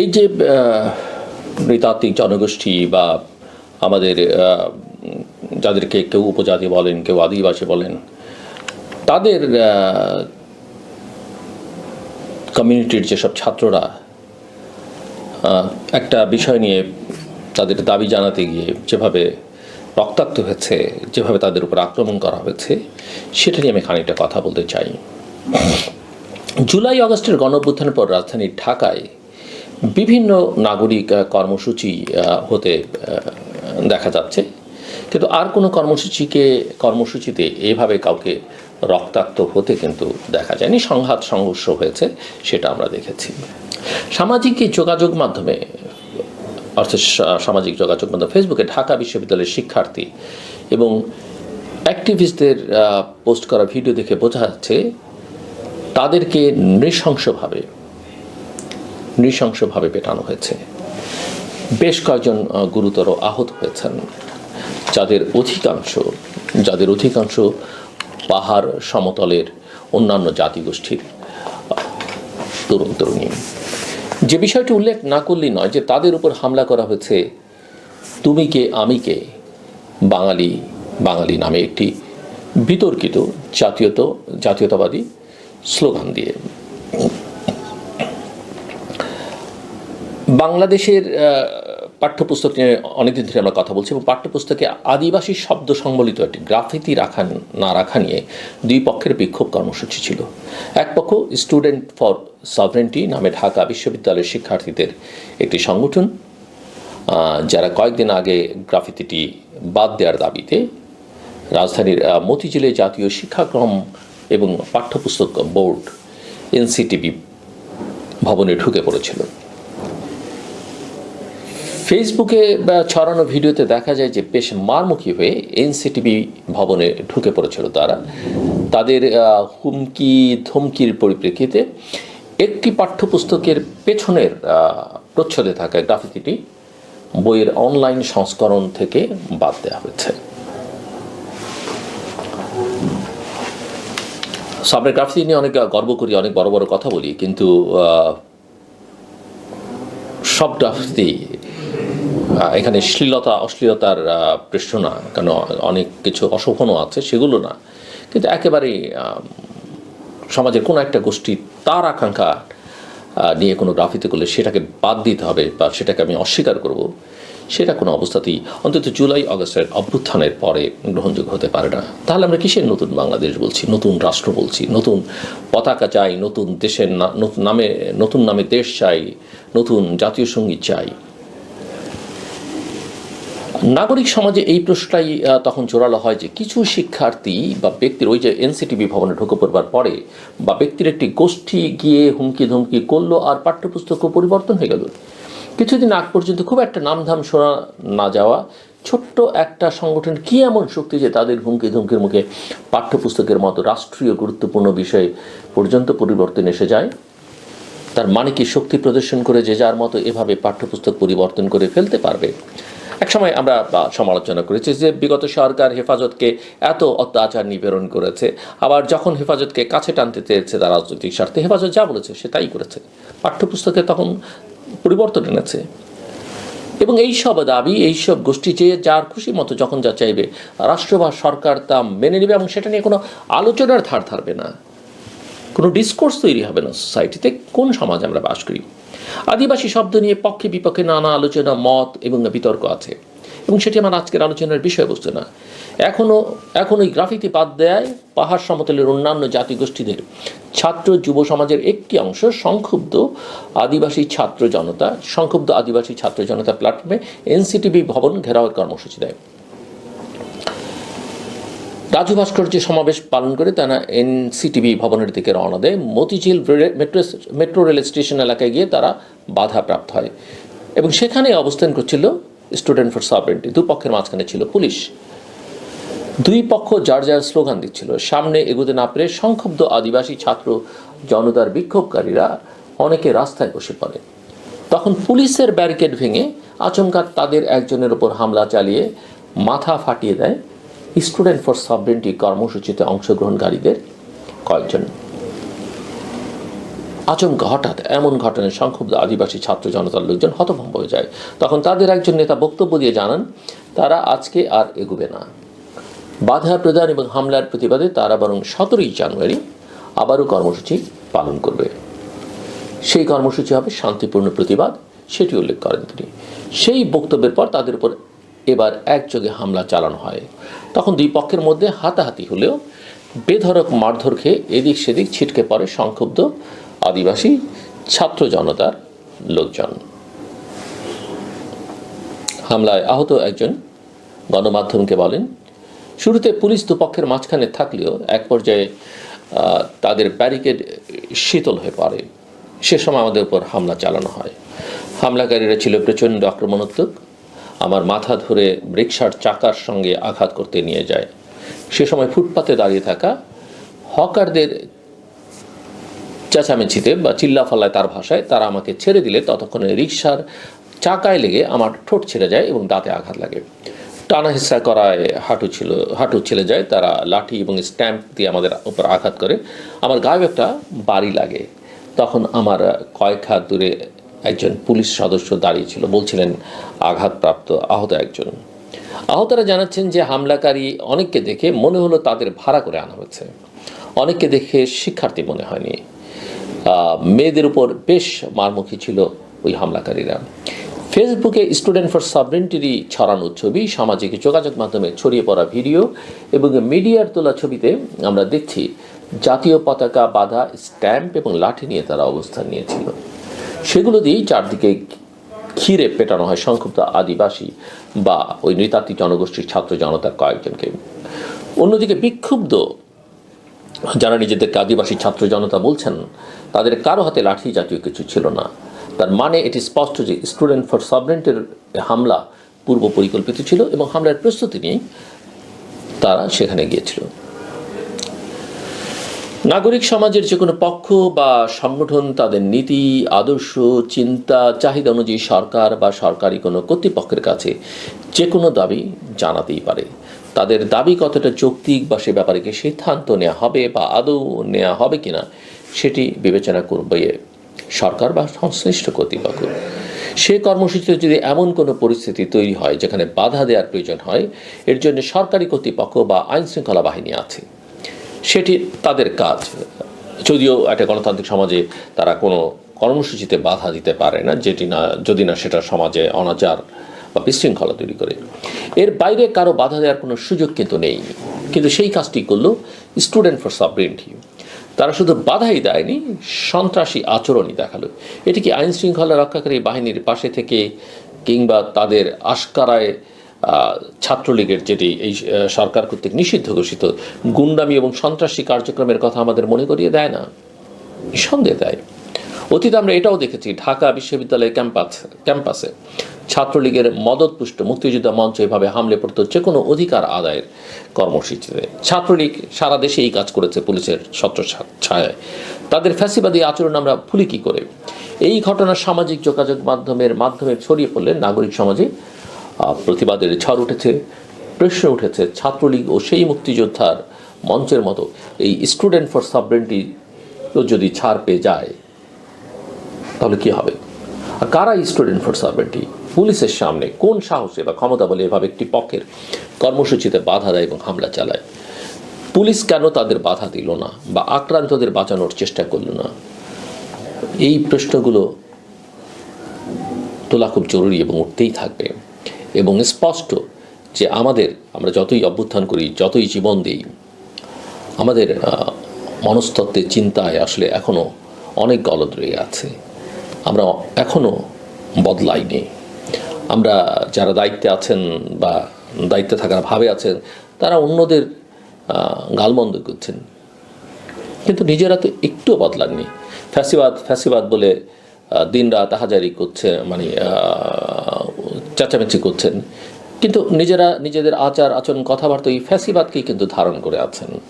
এই যে নৃতাত্ত্বিক জনগোষ্ঠী বা আমাদের যাদেরকে কেউ উপজাতি বলেন, কেউ আদিবাসী বলেন, তাদের কমিউনিটির যেসব ছাত্ররা একটা বিষয় নিয়ে তাদের দাবি জানাতে গিয়ে যেভাবে রক্তাক্ত হয়েছে, যেভাবে তাদের উপর আক্রমণ করা হয়েছে, সেটা নিয়ে আমি খানিকটা কথা বলতে চাই। জুলাই আগস্টের গণঅভ্যুত্থানের পর রাজধানী ঢাকায় বিভিন্ন নাগরিক কর্মসূচি হতে দেখা যাচ্ছে। কিন্তু আর কোনো কর্মসূচিকে, কর্মসূচিতে এভাবে কাউকে রক্তাক্ত হতে কিন্তু দেখা যায়নি। সংঘাত সংঘর্ষ হয়েছে, সেটা আমরা দেখেছি। সামাজিক যোগাযোগ মাধ্যমে, অর্থাৎ সামাজিক যোগাযোগ মাধ্যম ফেসবুকে ঢাকা বিশ্ববিদ্যালয়ের শিক্ষার্থী এবং অ্যাক্টিভিস্টদের পোস্ট করা ভিডিও দেখে বোঝা যাচ্ছে, তাদেরকে নৃশংসভাবে নৃশংসভাবে পেটানো হয়েছে। বেশ কয়েকজন গুরুতর আহত হয়েছেন, যাদের অধিকাংশ যাদের অধিকাংশ পাহাড় সমতলের অন্যান্য জাতিগোষ্ঠীর তরুণ তরুণী। যে বিষয়টি উল্লেখ না করলেই নয় যে তাদের উপর হামলা করা হয়েছে তুমি কে, আমি কে, বাঙালি বাঙালি নামে একটি বিতর্কিত জাতীয়ত, জাতীয়তাবাদী স্লোগান দিয়ে। বাংলাদেশের পাঠ্যপুস্তক নিয়ে অনেকদিন ধরে আমরা কথা বলছি এবং পাঠ্যপুস্তকে আদিবাসী শব্দ সংবলিত একটি গ্রাফিতি রাখা, না রাখা নিয়ে দুই পক্ষের বিক্ষোভ কর্মসূচি ছিল। এক পক্ষ স্টুডেন্ট ফর সভরেন্টি নামে ঢাকা বিশ্ববিদ্যালয়ের শিক্ষার্থীদের একটি সংগঠন যারা কয়েকদিন আগে গ্রাফিতিটি বাদ দেওয়ার দাবিতে রাজধানীর মতিঝিলে জাতীয় শিক্ষাক্রম এবং পাঠ্যপুস্তক বোর্ড এনসিটিবি ভবনে ঢুকে পড়েছিল। ফেসবুকে ছড়ানো ভিডিওতে দেখা যায় যে বেশ মারমুখী হয়ে এনসিটিভি ভবনে ঢুকে পড়েছিল তারা। তাদের হুমকি, ধমকির পরিপ্রেক্ষিতে একটি পাঠ্যপুস্তকের পেছনের প্রচ্ছদে থাকা গ্রাফিতিটি বইয়ের অনলাইন সংস্করণ থেকে বাদ দেওয়া হয়েছে। সামনের গ্রাফিতি নিয়ে অনেক, গর্ব করি, অনেক বড় বড় কথা বলি, কিন্তু সব গ্রাফিতি এখানে শ্লীলতা, অশ্লীলতার পৃষ্ঠ না। কেন অনেক কিছু অশোভনও আছে, সেগুলো না। কিন্তু একেবারেই সমাজের কোনো একটা গোষ্ঠী তার আকাঙ্ক্ষা নিয়ে কোনো গ্রাফিতে করলে সেটাকে বাদ দিতে হবে বা সেটাকে আমি অস্বীকার করব, সেটা কোনো অবস্থাতেই অন্তত জুলাই আগস্টের অভ্যুত্থানের পরে গ্রহণযোগ্য হতে পারে না। তাহলে আমরা কিসের নতুন বাংলাদেশ বলছি? নতুন রাষ্ট্র বলছি? নতুন পতাকা চাই? নতুন দেশের নামে, নতুন নামে দেশ চাই? নতুন জাতীয় সংগীত চাই? নাগরিক সমাজে এই প্রশ্নটাই তখন জোরালো হয় যে কিছু শিক্ষার্থী বা ব্যক্তির ওই যে এনসিটিভি ভবনে ঢুকে পড়বার পরে বা ব্যক্তির একটি গোষ্ঠী গিয়ে হুমকি ধমকি করল আর পাঠ্যপুস্তকও পরিবর্তন হয়ে গেল। কিছুদিন আগ পর্যন্ত খুব একটা নামধাম শোনা না যাওয়া, ছোট্ট একটা সংগঠন কি এমন শক্তি যে তাদের হুমকি ধমকির মুখে পাঠ্যপুস্তকের মতো রাষ্ট্রীয় গুরুত্বপূর্ণ বিষয় পর্যন্ত পরিবর্তন এসে যায়? তার মানে কি শক্তি প্রদর্শন করে যে যার মতো এভাবে পাঠ্যপুস্তক পরিবর্তন করে ফেলতে পারবে? একসময় আমরা বা, সমালোচনা করেছি যে বিগত সরকার হেফাজতকে এত অত্যাচার নিবেদন করেছে। আবার যখন হেফাজতকে কাছে টানতে চেয়েছে তার রাজনৈতিক স্বার্থে হেফাজত যা বলেছে সে তাই করেছে। পাঠ্যপুস্তকে তখন পরিবর্তন এনেছে। এবং এই সব দাবি এইসব গোষ্ঠী যে যার খুশি মতো যখন যা চাইবে রাষ্ট্র বা সরকার তা মেনে নেবে এবং সেটা নিয়ে কোনো আলোচনার ধার ধারবে না। কোনো ডিসকোর্স তৈরি হবে না সোসাইটিতে কোন সমাজ আমরা বাস করি। আদিবাসী শব্দ নিয়ে পক্ষে বিপক্ষে নানা আলোচনা, মত এবং বিতর্ক আছে। এবং সেটি আমার আজকের আলোচনার বিষয়বস্তু না। এখনও এখন ওই গ্রাফিতি বাদ দেয় পাহাড় সমতলের অন্যান্য জাতিগোষ্ঠীদের ছাত্র যুব সমাজের একটি অংশ সংক্ষুব্ধ আদিবাসী ছাত্র জনতা, সংক্ষুব্ধ আদিবাসী ছাত্র জনতা প্ল্যাটফর্মে এনসিটিভি ভবন ঘেরাওয়ের কর্মসূচি দেয়। রাজু ভাস্কর্য সমাবেশ পালন করে তারা এনসিটিভি ভবনের দিকে রওনা দেয়। Motijheel metro metro rail station এলাকায় গিয়ে তারা বাধাপ্রাপ্ত হয় এবং সেখানে অবস্থান করছিল স্টুডেন্ট ফর সাবরেন্টি দুপক্ষের মাঝখানে ছিল পুলিশ। দুই পক্ষ যার যার স্লোগান দিচ্ছিল। সামনে এগোতে না পেরে সংক্ষুব্ধ আদিবাসী ছাত্র জনতার বিক্ষোভকারীরা অনেকে রাস্তায় বসে পড়ে। তখন পুলিশের ব্যারিকেড ভেঙে আচমকা তাদের একজনের ওপর হামলা চালিয়ে মাথা ফাটিয়ে দেয় স্টুডেন্ট ফর সাবরেন্টি কর্মসূচিতে অংশগ্রহণকারীদের কয়েকজন। আচমকা হঠাৎ এমন ঘটনায় সংক্ষুব্ধ আদিবাসী ছাত্র জনতার লোকজন হতভম্ব হয়ে যায়। তখন তাদের একজন নেতা বক্তব্য দিয়ে জানান, তারা আজকে আর এগুবে না। বাধা প্রদান এবং হামলার প্রতিবাদে তারা বরং সতেরোই জানুয়ারি আবারও কর্মসূচি পালন করবে। সেই কর্মসূচি হবে শান্তিপূর্ণ প্রতিবাদ। সেটি উল্লেখ করেন তিনি। সেই বক্তব্যের পর তাদের উপর এবার একযোগে হামলা চালানো হয়। তখন দুই পক্ষের মধ্যে হাতাহাতি হলেও বেধরক মারধর খেয়ে এদিক সেদিক ছিটকে পড়ে সংক্ষুব্ধ আদিবাসী ছাত্র জনতার লোকজন। হামলায় আহত একজন গণমাধ্যমকে বলেন, শুরুতে পুলিশ দুপক্ষের মাঝখানে থাকলেও এক পর্যায়ে তাদের ব্যারিকেড শীতল হয়ে পড়ে। সে সময় আমাদের উপর হামলা চালানো হয়। হামলাকারীরা ছিল প্রচণ্ড আক্রমণাত্মক আমার মাথা ধরে রিক্সার চাকার সঙ্গে আঘাত করতে নিয়ে যায়। সে সময় ফুটপাতে দাঁড়িয়ে থাকা হকারদের চেঁচামেচিতে বা চিল্লাফাল্লায় তার ভাষায় তারা আমাকে ছেড়ে দিলে ততক্ষণে রিক্সার চাকায় লেগে আমার ঠোঁট ছেড়ে যায় এবং দাঁতে আঘাত লাগে। টানা হিসা করায় হাঁটু ছিল, হাঁটু ছেড়ে যায়, তারা লাঠি এবং স্ট্যাম্প দিয়ে আমাদের উপর আঘাত করে। আমার গায়ে একটা বাড়ি লাগে। তখন আমার কয়েক হাত দূরে একজন পুলিশ সদস্য দাঁড়িয়ে ছিল, বলছিলেন, আঘাতপ্রাপ্ত আহত একজন। আহতরা জানাচ্ছেন যে হামলাকারী অনেককে দেখে মনে হলো তাদের ভাড়া করে আনা হয়েছে। অনেককে দেখে শিক্ষার্থী মনে হয়নি। মেয়েদের উপর বেশ মারমুখী ছিল ওই হামলাকারীরা। ফেসবুকে স্টুডেন্ট ফর সাবরেন্টিরি ছড়ানো ছবি, সামাজিক যোগাযোগ মাধ্যমে ছড়িয়ে পড়া ভিডিও এবং মিডিয়ার তোলা ছবিতে আমরা দেখছি, জাতীয় পতাকা, বাঁধা, স্ট্যাম্প এবং লাঠি নিয়ে তারা অবস্থান নিয়েছিল। সেগুলো দিয়েই চারদিকে ঘিরে পেটানো হয় সংক্ষুব্ধ আদিবাসী বা ওই নৃতাত্ত্বিক জনগোষ্ঠীর ছাত্র জনতার কয়েকজনকে। অন্যদিকে বিক্ষুব্ধ যারা নিজেদেরকে আদিবাসী ছাত্র জনতা বলছেন, তাদের কারও হাতে লাঠি জাতীয় কিছু ছিল না। তার মানে এটি স্পষ্ট যে স্টুডেন্ট ফর সাবরেন্টের হামলা পূর্ব পরিকল্পিত ছিল এবং হামলার প্রস্তুতি নিয়েই তারা সেখানে গিয়েছিল। নাগরিক সমাজের যে কোনো পক্ষ বা সংগঠন, তাদের নীতি, আদর্শ, চিন্তা, চাহিদা অনুযায়ী সরকার বা সরকারি কোনো কর্তৃপক্ষের কাছে যে কোনো দাবি জানাতেই পারে। তাদের দাবি কতটা যৌক্তিক বা সে ব্যাপারে কি সিদ্ধান্ত নেওয়া হবে বা আদৌ নেওয়া হবে কিনা, সেটি বিবেচনা করবে সরকার বা সংশ্লিষ্ট কর্তৃপক্ষ। সে কর্মসূচিতে যদি এমন কোনো পরিস্থিতি তৈরি হয় যেখানে বাধা দেওয়ার প্রয়োজন হয়, এর জন্য সরকারি কর্তৃপক্ষ বা আইন শৃঙ্খলা বাহিনী আছে। সেটি তাদের কাজ। যদিও একটা গণতান্ত্রিক সমাজে তারা কোনো কর্মসূচিতে বাধা দিতে পারে না, যেটি না, যদি না সেটা সমাজে অনাচার বা বিশৃঙ্খলা তৈরি করে। এর বাইরে কারও বাধা দেওয়ার কোনো সুযোগ কিন্তু নেই। কিন্তু সেই কাজটি করল স্টুডেন্ট ফর সাবরেন্টি তারা শুধু বাধাই দেয়নি, সন্ত্রাসী আচরণই দেখাল। এটি কি আইন শৃঙ্খলা রক্ষাকারী বাহিনীর পাশে থেকে কিংবা তাদের আশকারায় ছাত্রলীগের যেটি এই সরকার কর্তৃক নিষিদ্ধ ঘোষিত, গুন্ডামি এবং সন্ত্রাসী কার্যক্রমের কথা আমাদের মনে করিয়ে দেয় না? নিঃসন্দেহে দেয়। অতীতে আমরা এটাও দেখেছি, ঢাকা বিশ্ববিদ্যালয়ের ক্যাম্পাস, ক্যাম্পাসে ছাত্রলীগের মদতপুষ্ট মুক্তিযোদ্ধা মঞ্চ এভাবে হামলে পড়তো যে কোনো অধিকার আদায়ের কর্মসূচিতে। ছাত্রলীগ সারা দেশে এই কাজ করেছে পুলিশের ছত্র ছায়ায়। তাদের ফ্যাসিবাদী আচরণ আমরা ভুলি কী করে? এই ঘটনা সামাজিক যোগাযোগ মাধ্যমের মাধ্যমে ছড়িয়ে পড়লে নাগরিক সমাজে প্রতিবাদের ঝড় উঠেছে, প্রশ্ন উঠেছে ছাত্রলীগ ও সেই মুক্তিযোদ্ধার মঞ্চের মতো। এই স্টুডেন্ট ফর সাবরেন্টি যদি ছাড় পেয়ে যায়, তাহলে কি হবে? আর কারা স্টুডেন্ট ফর সার্ভেন্টি পুলিশের সামনে কোন সাহসে বা ক্ষমতা বলে এভাবে একটি পক্ষের কর্মসূচিতে বাধা দেয় এবং হামলা চালায়? পুলিশ কেন তাদের বাধা দিল না বা আক্রান্তদের বাঁচানোর চেষ্টা করল না? এই প্রশ্নগুলো তোলা খুব জরুরি এবং উঠতেই থাকবে। এবং স্পষ্ট যে আমাদের, আমরা যতই অভ্যুত্থান করি, যতই জীবন দিই, আমাদের মনস্তত্ত্বের চিন্তায় আসলে এখনও অনেক গলদ রয়ে আছে। আমরা এখনও বদলাইনি আমরা যারা দায়িত্বে আছেন বা দায়িত্বে থাকার ভাবে আছেন, তারা অন্যদের গালমন্দ করছেন। কিন্তু নিজেরা তো একটুও বদলাননি। ফ্যাসিবাদ ফ্যাসিবাদ বলে দিন রাত হাজারি করছে মানে চেঁচামেচি করছেন। কিন্তু নিজেরা নিজেদের আচার আচরণ কথাবার্তা এই ফ্যাসিবাদকেই কিন্তু ধারণ করে আছেন।